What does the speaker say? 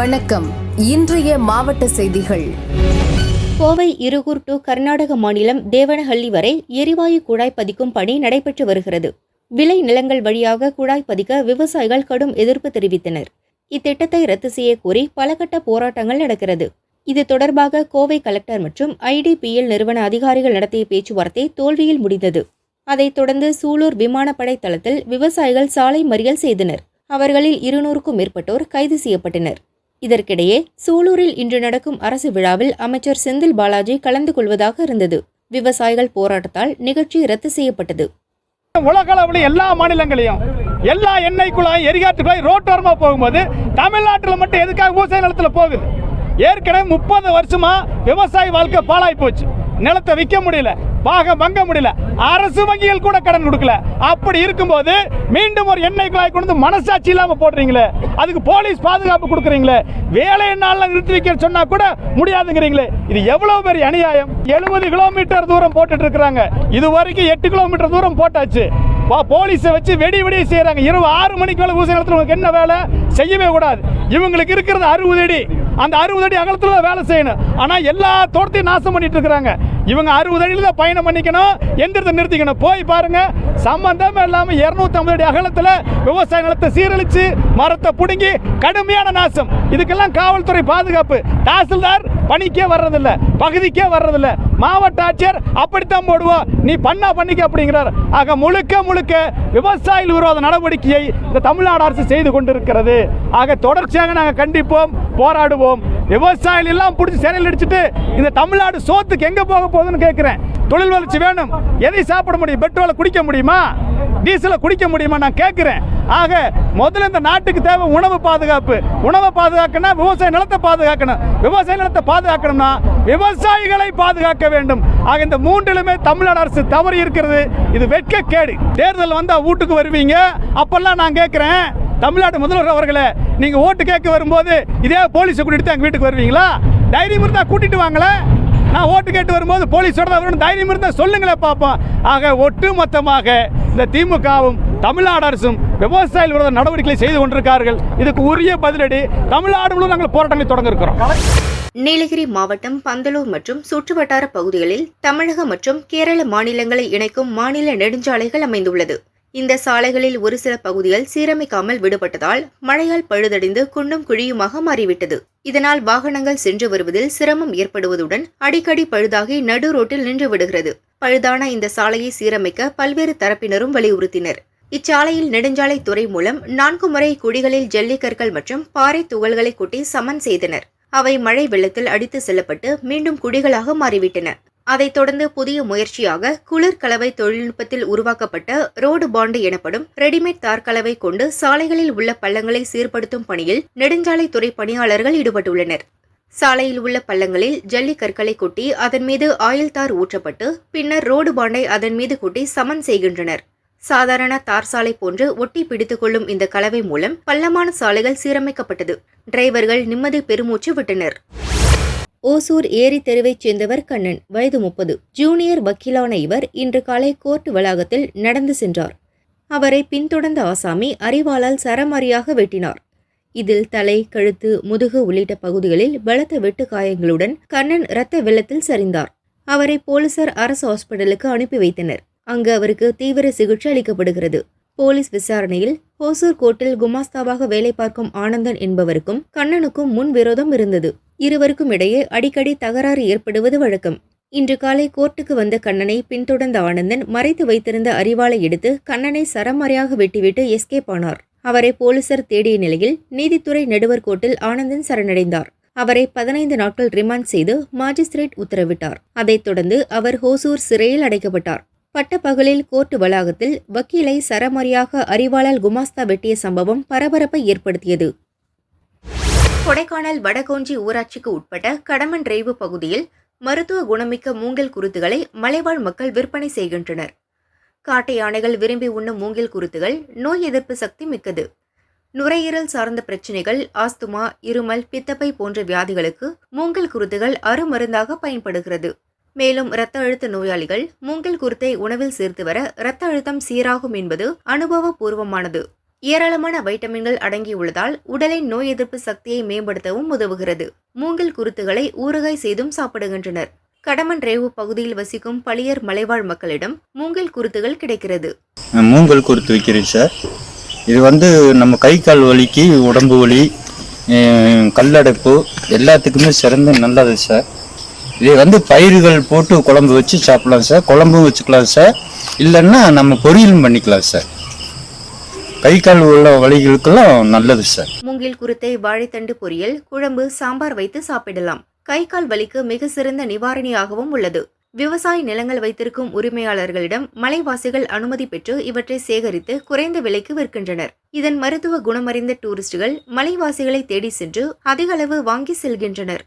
வணக்கம். இன்றைய மாவட்ட செய்திகள். கோவை இருகூர் டு கர்நாடக மாநிலம் தேவனஹள்ளி வரை எரிவாயு குழாய் பதிக்கும் பணி நடைபெற்று வருகிறது. விளை நிலங்கள் வழியாக குழாய் பதிக்க விவசாயிகள் கடும் எதிர்ப்பு தெரிவித்தனர். இத்திட்டத்தை ரத்து செய்ய கோரி பல கட்ட போராட்டங்கள் நடக்கிறது. இது தொடர்பாக கோவை கலெக்டர் மற்றும் ஐடிபிஎல் நிறுவன அதிகாரிகள் நடத்திய பேச்சுவார்த்தை தோல்வியில் முடிந்தது. அதைத் தொடர்ந்து சூலூர் விமானப்படை தளத்தில் விவசாயிகள் சாலை மறியல் செய்தனர். அவர்களில் இருநூறுக்கும் மேற்பட்டோர் கைது செய்யப்பட்டனர். இதற்கிடையே சூலூரில் இன்று நடக்கும் அரசு விழாவில் அமைச்சர் செந்தில் பாலாஜி கலந்து கொள்வதாக இருந்தது. விவசாயிகள் போராட்டத்தால் நிகழ்ச்சி ரத்து செய்யப்பட்டது. உலக அளவில் எல்லா மாநிலங்களையும் எல்லா எண்ணெய் குழாய் எரிகாற்று குழாய் ரோட்டோரமாக போகும்போது தமிழ்நாட்டில் மட்டும் எதுக்காக விவசாய நிலத்தில் போகுது? ஏற்கனவே முப்பது வருஷமா விவசாய வாழ்க்கை பாழாய் போச்சு. நிலத்தை விற்க முடியல பாகம் வங்க முடியல அரசு வங்கிகள் கூட கடன் கொடுக்கல. அப்படி இருக்கும்போது மீண்டும் ஒரு எண்ணெய் குழாய் கொண்டு வந்து மனசாட்சி இல்லாம போடுறீங்களே அதுக்கு போலீஸ் பாதுகாப்பு கொடுக்குறீங்களே வேலை நாளில் நிறுத்தி வைக்க சொன்னா கூட முடியாதுங்கிறீங்களே இது எவ்வளவு பெரிய அநியாயம்? எழுபது கிலோமீட்டர் தூரம் போட்டுட்டு இருக்கிறாங்க. இது வரைக்கும் எட்டு கிலோமீட்டர் தூரம் போட்டாச்சு. போலீஸை வச்சு வெடி வெடி செய்யறாங்க. இரவு ஆறு மணிக்கு மேலே ஊசி நடத்துல உங்களுக்கு என்ன வேலை? செய்யவே கூடாது. இவங்களுக்கு இருக்கிறது அறுபது அடி. அந்த அறுபது அடி அகலத்தில் தான் வேலை செய்யணும். ஆனால் எல்லா தோட்டத்தையும் நாசம் பண்ணிட்டு இருக்கிறாங்க. இவங்க அறுபது அடியில் தான் பயணம் பண்ணிக்கணும். எந்திரத்தை நிறுத்திக்கணும்? போய் பாருங்க. சம்பந்தமே இல்லாமல் இரநூத்தம்பது அடி அகலத்தில் விவசாய நிலத்தை சீரழித்து மரத்தை பிடுங்கி கடுமையான நாசம். இதுக்கெல்லாம் காவல்துறை பாதுகாப்பு. தாசில்தார் பணிக்கே வர்றதில்ல. பகுதிக்கே வர்றதில்ல. மாவட்ட ஆட்சியர் அப்படித்தான் போடுவோம் நீ பண்ணா பண்ணிக்க அப்படிங்கிறார். ஆக முழுக்க முழுக்க விவசாயிகள் விரோத நடவடிக்கையை இந்த தமிழ்நாடு அரசு செய்து கொண்டிருக்கிறது. ஆக தொடர்ச்சியாக நாங்கள் கண்டிப்போம் போராடுவோம். விவசாயிகள் எல்லாம் பிடிச்சி சிறையில் அடிச்சுட்டு இந்த தமிழ்நாடு சோத்துக்கு எங்கே போக போகுதுன்னு கேட்குறேன் தொழில் வளர்ச்சி வேணும். எதை சாப்பிட முடியும்? பெட்ரோலை குடிக்க முடியுமா? டீசலை குடிக்க முடியுமா நான் கேட்குறேன் ஆக முதல்ல இந்த நாட்டுக்கு தேவை உணவு பாதுகாப்பு. உணவை பாதுகாக்கணும் விவசாய நிலத்தை பாதுகாக்கணும். விவசாய நிலத்தை பாதுகாக்கணும்னா விவசாயிகளை பாதுகாக்க வேண்டும். ஆக இந்த மூன்றிலுமே தமிழ்நாடு அரசு தவறி இருக்கிறது. இது வெட்க கேடு. தேர்தல் வந்தால் வீட்டுக்கு வருவீங்க. அப்பெல்லாம் நான் கேட்குறேன் தமிழ்நாடு முதல்வர் அவர்களே நீங்கள் ஓட்டு கேட்க வரும்போது இதே போலீஸை கூட்டிட்டு எங்கள் வீட்டுக்கு வருவீங்களா? தைரியம் இருந்தால் கூட்டிட்டு வாங்களேன். நான் ஓட்டு கேட்டு வரும்போது போலீஸோட அவரோட தைரியம் இருந்தால் சொல்லுங்களேன் பார்ப்போம் ஆக ஒட்டுமொத்தமாக இந்த திமுகவும் தமிழ்நாடு அரசும் விவசாயிகள் விரோத நடவடிக்கைகளை செய்து கொண்டிருக்கார்கள். இதுக்கு உரிய பதிலடி தமிழ்நாடு முழுவதும் நாங்கள் போராட்டங்களை தொடங்க இருக்கிறோம் நீலகிரி மாவட்டம் பந்தலூர் மற்றும் சுற்றுவட்டார பகுதிகளில் தமிழக மற்றும் கேரள மாநிலங்களை இணைக்கும் மாநில நெடுஞ்சாலைகள் அமைந்துள்ளது. இந்த சாலைகளில் ஒரு சில பகுதிகள் சீரமைக்காமல் விடுபட்டதால் மழையால் பழுதடைந்து குண்டும் குழியுமாக மாறிவிட்டது. இதனால் வாகனங்கள் சென்று வருவதில் சிரமம் ஏற்படுவதுடன் அடிக்கடி பழுதாகி நடு ரோட்டில் நின்று விடுகிறது. பழுதான இந்த சாலையை சீரமைக்க பல்வேறு தரப்பினரும் வலியுறுத்தினர். இச்சாலையில் நெடுஞ்சாலைத்துறை மூலம் நான்கு முறை குடிகளில் ஜல்லிக்கற்கள் மற்றும் பாறை துகள்களை கொட்டி சமன் செய்தனர். அவை மழை வெள்ளத்தில் அடித்து செல்லப்பட்டு மீண்டும் குடிகளாக மாறிவிட்டன. அதைத் தொடர்ந்து புதிய முயற்சியாக குளிர் கலவை தொழில்நுட்பத்தில் உருவாக்கப்பட்ட ரோடு பாண்டு எனப்படும் ரெடிமேட் தார்கலவை கொண்டு சாலைகளில் உள்ள பள்ளங்களை சீர்படுத்தும் பணியில் நெடுஞ்சாலைத்துறை பணியாளர்கள் ஈடுபட்டுள்ளனர். சாலையில் உள்ள பள்ளங்களில் ஜல்லி கற்களை கொட்டி அதன் மீது ஆயில் தார் ஊற்றப்பட்டு பின்னர் ரோடு பாண்டை அதன் மீது கொட்டி சமன் செய்கின்றனர். சாதாரண தார் சாலை போன்று ஒட்டி பிடித்துக் கொள்ளும் இந்த கலவை மூலம் பள்ளமான சாலைகள் சீரமைக்கப்பட்டது. டிரைவர்கள் நிம்மதி பெருமூச்சு விட்டனர். ஓசூர் ஏரி தெருவைச் சேர்ந்தவர் கண்ணன். வயது முப்பது. ஜூனியர் வக்கீலான இவர் இன்று காலை கோர்ட் வளாகத்தில் நடந்து சென்றார். அவரை பின்தொடர்ந்த ஆசாமி அறிவாளால் சரமாரியாக வெட்டினார். இதில் தலை கழுத்து முதுகு உள்ளிட்ட பகுதிகளில் பலத்த வெட்டு காயங்களுடன் கண்ணன் இரத்த வெள்ளத்தில் சரிந்தார். அவரை போலீசார் அரசு ஹாஸ்பிட்டலுக்கு அனுப்பி வைத்தனர். அங்கு அவருக்கு தீவிர சிகிச்சை அளிக்கப்படுகிறது. போலீஸ் விசாரணையில் ஹோசூர் கோர்ட்டில் குமாஸ்தாவாக வேலை பார்க்கும் ஆனந்தன் என்பவருக்கும் கண்ணனுக்கும் முன் விரோதம் இருந்தது. இருவருக்கும் இடையே அடிக்கடி தகராறு ஏற்படுவது வழக்கம். இன்று காலை கோர்ட்டுக்கு வந்த கண்ணனை பின்தொடர்ந்த ஆனந்தன் மறைத்து வைத்திருந்த அறிவாளை எடுத்து கண்ணனை சரமாரியாக வெட்டிவிட்டு எஸ்கேப் ஆனார். அவரை போலீசார் தேடிய நிலையில் நீதித்துறை நடுவர் கோர்ட்டில் ஆனந்தன் சரணடைந்தார். அவரை பதினைந்து நாட்கள் ரிமாண்ட் செய்து மாஜிஸ்திரேட் உத்தரவிட்டார். அதைத் தொடர்ந்து அவர் ஹோசூர் சிறையில் அடைக்கப்பட்டார். பட்டப்பகலில் கோர்ட் வளாகத்தில் வக்கீலை சரமாரியாக அரிவாளால் குமாஸ்தா வெட்டிய சம்பவம் பரபரப்பை ஏற்படுத்தியது. கொடைக்கானல் வடகோஞ்சி ஊராட்சிக்கு உட்பட்ட கடமன் ரேவு பகுதியில் மருத்துவ குணமிக்க மூங்கில் குருத்துகளை மலைவாழ் மக்கள் விற்பனை செய்கின்றனர். காட்டை யானைகள் விரும்பி உண்ணும் மூங்கில் குருத்துகள் நோய் எதிர்ப்பு சக்தி மிக்கது. நுரையீரல் சார்ந்த பிரச்சினைகள் ஆஸ்துமா இருமல் பித்தப்பை போன்ற வியாதிகளுக்கு மூங்கில் குருத்துகள் அருமருந்தாக பயன்படுகிறது. மேலும் இரத்த அழுத்த நோயாளிகள் மூங்கில் குருத்தை உணவில் சேர்த்து வர இரத்த அழுத்தம் சீராகும் என்பது அனுபவபூர்வமானது. ஏராளமான வைட்டமின்கள் அடங்கியுள்ளதால் உடலின் நோய் எதிர்ப்பு சக்தியை மேம்படுத்தவும் உதவுகிறது. மூங்கில் குருத்துகளை ஊறுகாய் செய்தும் சாப்பிடுகின்றனர். கடமன் ரேவு பகுதியில் வசிக்கும் பளியர் மலைவாழ் மக்களிடம் மூங்கில் குருத்துகள் கிடைக்கிறது. மூங்கில் குருத்து வைக்கிறேன் சார். இது வந்து நம்ம கை கால் வலிக்கு உடம்பு வலி கல்லடைப்பு எல்லாத்துக்குமே சிறந்த நல்லது சார். இது வந்து பயிர்கள் போட்டு குழம்பு வச்சு சாப்பிடலாம் சார். குழம்பும் வச்சுக்கலாம் சார். இல்லைன்னா நம்ம பொரியலும் பண்ணிக்கலாம் சார். கை கால் உள்ள வழிகளுக்கெல்லாம் நல்லது சார். மூங்கில் குருத்தை வாழைத்தண்டு பொரியல் குழம்பு சாம்பார் வைத்து சாப்பிடலாம். கை கால் வலிக்கு மிக சிறந்த நிவாரணியாகவும் உள்ளது. விவசாய நிலங்கள் வைத்திருக்கும் உரிமையாளர்களிடம் மலைவாசிகள் அனுமதி பெற்று இவற்றை சேகரித்து குறைந்த விலைக்கு விற்கின்றனர். இதன் மருத்துவ குணமறிந்த டூரிஸ்டுகள் மலைவாசிகளை தேடி சென்று அதிக அளவு வாங்கி செல்கின்றனர்.